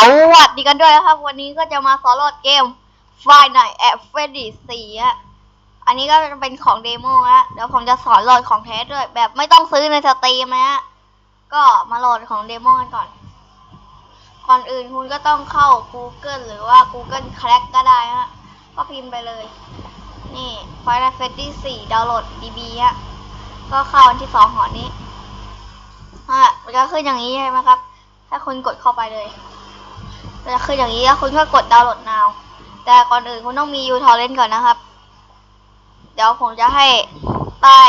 วัสดีกันด้วยนะครับ วันนี้ก็จะมาสอนโหลดเกม Five Nights at Freddy's 4ฮะอันนี้ก็จะเป็นของเดโมฮะเดี๋ยวผมจะสอนโหลดของแท้ด้วย แบบไม่ต้องซื้อในสตรีมนะฮะก็มาโหลดของเดโมกันก่อน ก่อนอื่นคุณก็ต้องเข้า Google หรือว่า Google Crack ก็ได้ฮะก็พิมพ์ไปเลย นี่ Five Nights at Freddy's 4ดาวน์โหลด DB ฮะก็เข้าอันที่สองหอนี้ฮะมันก็ขึ้นอย่างนี้ใช่ไหมครับถ้าคุณกดเข้าไปเลย มันจะขึ้นอย่างนี้แล้วคุณก็กดดาวน์โหลด now แต่ก่อนอื่นคุณต้องมี uTorrent ก่อนนะครับ เดี๋ยวผมจะให้ใต้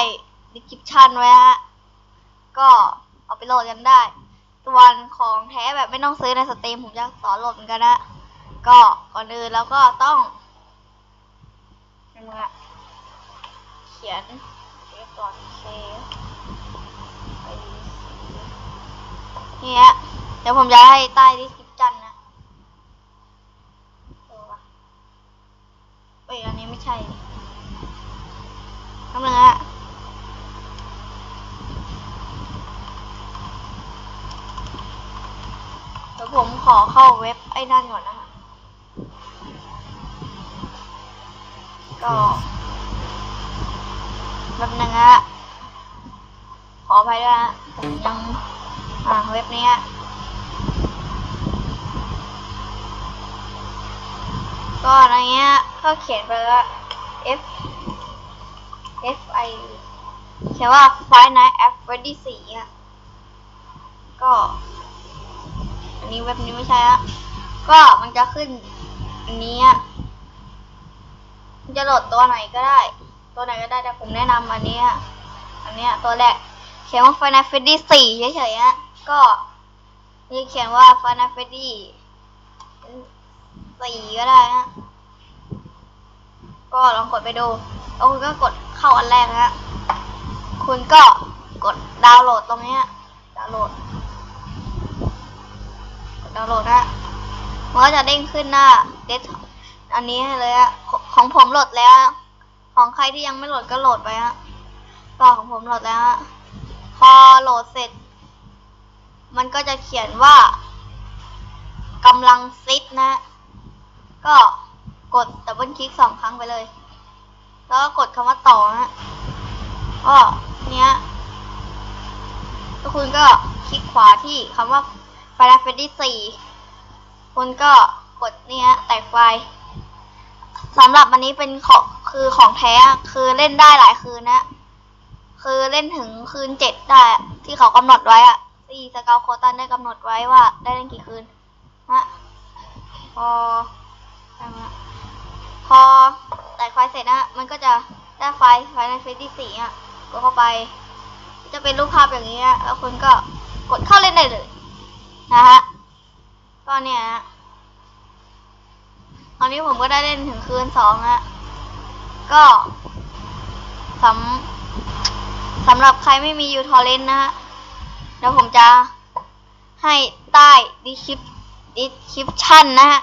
description ไว้ฮะ ก็เอาไปโหลดกันได้ส่วนของแท้แบบไม่ต้องซื้อในสตรีมผมจะสอนโหลดเหมือนกันนะ ก็ก่อนอื่นแล้วก็ต้องเขียนเขียนก่อนเคไปนี่ฮะเดี๋ยวผมจะให้ใต้ที่ลิปจันนะเออวะเอ้ยอันนี้ไม่ ใช่ทำนึงฮะเดี๋ยวผมขอเข้าเว็บไอ้นั่นก่อนนะฮะก็แบบนึงฮะขออภัยด้วยฮะผมยังอ่าเว็บนี้ฮะก็ในเงี้ย ก็เขียนไปว่า F F I เขียนว่า Five Nights at Freddy 4อะ ก็ อันนี้เว็บนี้ไม่ใช่ฮะก็มันจะขึ้น อันนี้อะจะโหลดตัวไหนก็ได้ ตัวไหนก็ได้แต่ผมแนะนำอันนี้อันนี้ตัวแรก เขียนว่า Final Fantasy 4เฉยๆฮะก็นี่เขียนว่า Final Fantasy 4ก็ได้ฮะ ก็ลองกดไปดูแล้วคุณก็กดเข้าอันแรกนะฮะคุณก็กดดาวน์โหลดตรงนี้ดาวน์โหลดกดดาวน์โหลดนะมันก็จะเด้งขึ้นหน้าเดสอันนี้ให้เลยฮะของผมโหลดแล้ว ของใครที่ยังไม่โหลดก็โหลดไปฮะก็ของผมโหลดแล้วพอโหลดเสร็จ มันก็จะเขียนว่ากำลังซิดนะ ก็ กดดับเบิลคลิกสองครั้งไปเลย แล้วก็กดคำว่าต่อนะก็เนี้ยแล้วคุณก็คลิกขวาที่คำว่า Final Fantasy 4คุณก็กดเนี้ยแตกไฟสำหรับอันนี้เป็นของคือของแท้คือเล่นได้หลายคืนนะ คือเล่นถึงคืนเจ็ดได้ที่เขากำหนดไว้อะที่สเกลโคตันได้กำหนดไว้ว่าได้เล่นกี่คืนฮะพอ พอแตกไฟเสร็จนะ มันก็จะได้ไฟไฟในเฟซที่สี่อะกดเข้าไป จะเป็นรูปภาพอย่างนี้อะแล้วคุณก็กดเข้าเล่นได้เลยนะฮะก็เนี่ยฮะตอนนี้ผมก็ได้เล่นถึงคืนสองฮะก็สำสำหรับใครไม่มี uTorrent นนะฮะเดี๋ยวผมจะให้ใต้ description นะฮะ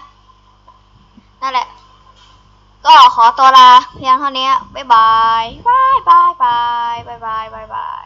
นั่นแหละ ก็ขอตัวลาเพียงเท่านี้ บ๊ายบายบายบายบายบายบายบายบาย